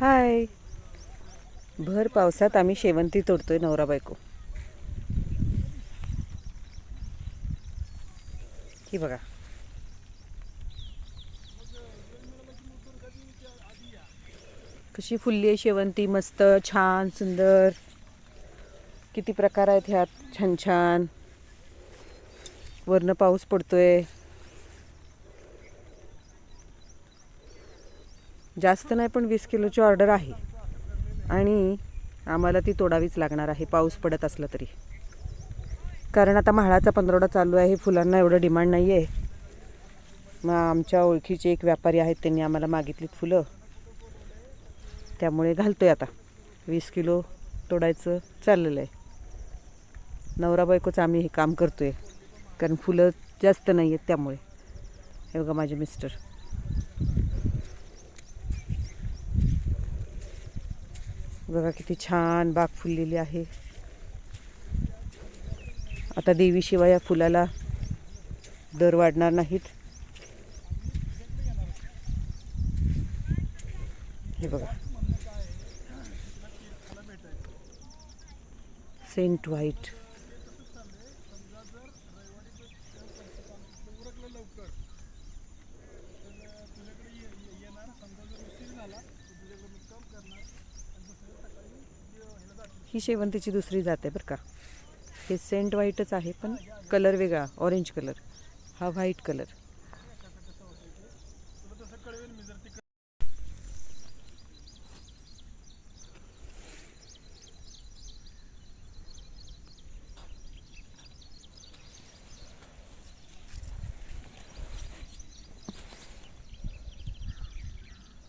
हाय. भर पावसात आम्ही शेवंती तोडतोय नवरा बायको. ही बघा. कशी फुलली आहे शेवंती मस्त छान सुंदर. किती प्रकार आहेत ह्यात छान छान. वरनं पाऊस पडतोय. जास्त नाही पण वीस किलोची ऑर्डर आहे. आणि आम्हाला ती तोडावीच लागणार आहे पाऊस पडत असला तरी. कारण आता म्हाळाचा पंधरवडा चालू आहे फुलांना एवढं डिमांड नाही आहे मग आमच्या ओळखीचे एक व्यापारी आहेत त्यांनी आम्हाला मागितलीत फुलं. त्यामुळे घालतो आहे आता. वीस किलो तोडायचं चाललेलं आहे. नवरा बायकोच आम्ही हे काम करतो आहे कारण फुलं जास्त नाही आहेत त्यामुळे. हे बघा माझे मिस्टर. बघा किती छान बाग फुललेली आहे. आता देवीशिवाय या फुलाला दर वाढणार नाहीत. हे बघा. सेंट व्हाईट ही शेवंतीची दुसरी जात आहे बरं का. हे सेंट व्हाईटच आहे पण कलर वेगळा ऑरेंज कलर हा व्हाईट कलर